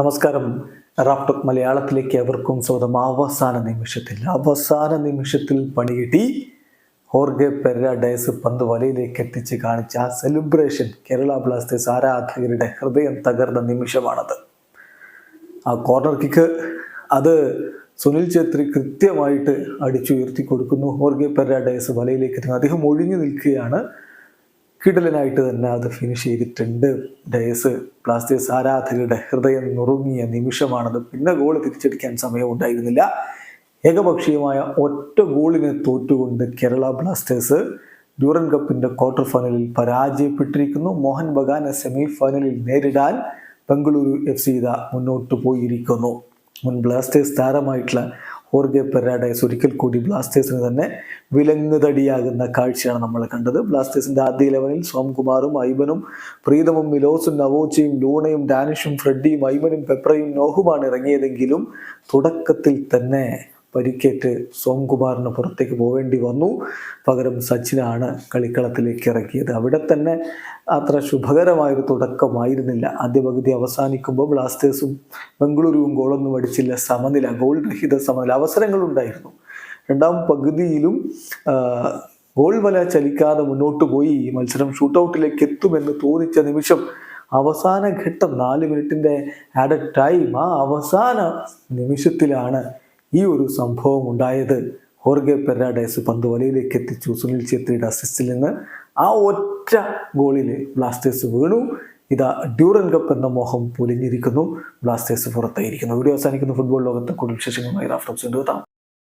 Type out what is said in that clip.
നമസ്കാരം. റാപ്ടോക്ക് മലയാളത്തിലേക്ക് അവർക്കും സ്വന്തം അവസാന നിമിഷത്തിൽ അവസാന നിമിഷത്തിൽ പണികിട്ടി. ഹോർഗെ പെരാഡൈസ് പന്ത് വലയിലേക്ക് എത്തിച്ച് കാണിച്ച ആ സെലിബ്രേഷൻ കേരള ബ്ലാസ്റ്റേഴ്സ് ആരാധകരുടെ ഹൃദയം തകർന്ന നിമിഷമാണത്. ആ കോർണർ കിക്ക് അത് സുനിൽ ഛേത്രി കൃത്യമായിട്ട് അടിച്ചുയർത്തി കൊടുക്കുന്നു. ഹോർഗെ പെരാഡൈസ് വലയിലേക്ക് അദ്ദേഹം ഒഴിഞ്ഞു നിൽക്കുകയാണ്. കിടലനായിട്ട് തന്നെ അത് ഫിനിഷ് ചെയ്തിട്ടുണ്ട്. ഡയസ് ബ്ലാസ്റ്റേഴ്സ് ആരാധകരുടെ ഹൃദയം നുറുങ്ങിയ നിമിഷമാണത്. പിന്നെ ഗോൾ തിരിച്ചടിക്കാൻ സമയമുണ്ടായിരുന്നില്ല. ഏകപക്ഷീയമായ ഒറ്റ ഗോളിനെ തോറ്റുകൊണ്ട് കേരള ബ്ലാസ്റ്റേഴ്സ് ഡ്യൂറൻ കപ്പിന്റെ ക്വാർട്ടർ ഫൈനലിൽ പരാജയപ്പെട്ടിരിക്കുന്നു. മോഹൻ ബഗാനെ സെമി ഫൈനലിൽ നേരിടാൻ ബംഗളൂരു എഫ് സി മുന്നോട്ട് പോയിരിക്കുന്നു. മുൻ ബ്ലാസ്റ്റേഴ്സ് താരമായിട്ടുള്ള ഹോർഗെ പെരാഡൈസ് ഒരിക്കൽ കൂടി ബ്ലാസ്റ്റേഴ്സിന് തന്നെ വിലങ്ങുതടിയാകുന്ന കാഴ്ചയാണ് നമ്മൾ കണ്ടത്. ബ്ലാസ്റ്റേഴ്സിന്റെ ആദ്യ ഇലവനിൽ സോംകുമാറും ഐബനും പ്രീതമും മിലോസും നവോച്ചയും ലൂണയും ഡാനിഷും ഫ്രെഡിയും ഐബനും പെപ്രയും നോഹുമാണ് ഇറങ്ങിയതെങ്കിലും തുടക്കത്തിൽ തന്നെ പരിക്കേറ്റ് സോംകുമാറിന് പുറത്തേക്ക് പോവേണ്ടി വന്നു. പകരം സച്ചിനാണ് കളിക്കളത്തിലേക്ക് ഇറക്കിയത്. അവിടെ തന്നെ അത്ര ശുഭകരമായൊരു തുടക്കമായിരുന്നില്ല. ആദ്യ പകുതി അവസാനിക്കുമ്പോൾ ബ്ലാസ്റ്റേഴ്സും ബംഗളൂരുവും ഗോളൊന്നും അടിച്ചില്ല. സമനില ഗോൾ രഹിത സമനില അവസരങ്ങളുണ്ടായിരുന്നു. രണ്ടാം പകുതിയിലും ഗോൾ വല ചലിക്കാതെ മുന്നോട്ട് പോയി. മത്സരം ഷൂട്ടൗട്ടിലേക്ക് എത്തുമെന്ന് തോന്നിച്ച നിമിഷം അവസാന ഘട്ടം നാല് മിനിറ്റിന്റെ ആഡ് ടൈം. ആ അവസാന നിമിഷത്തിലാണ് ഈ ഒരു സംഭവം ഉണ്ടായത് ഹോർഗെ പെരാഡൈസ് പന്ത് വലയിലേക്ക് എത്തിച്ചു. സുനിൽ ഛേത്രിയുടെ അസിസ്റ്റിൽ നിന്ന് ആ ഒറ്റ ഗോളിൽ ബ്ലാസ്റ്റേഴ്സ് വീണു. ഇതാ ഡ്യൂറൻ കപ്പ് എന്ന മോഹം പൊലിഞ്ഞിരിക്കുന്നു. ബ്ലാസ്റ്റേഴ്സ് പുറത്തായിരിക്കുന്നു. വീഡിയോ അവസാനിക്കുന്ന. ഫുട്ബോൾ ലോകത്തെ കൂടുതൽ വിശേഷങ്ങളുമായി റാഫ്റ്റോക്സ് എത്താം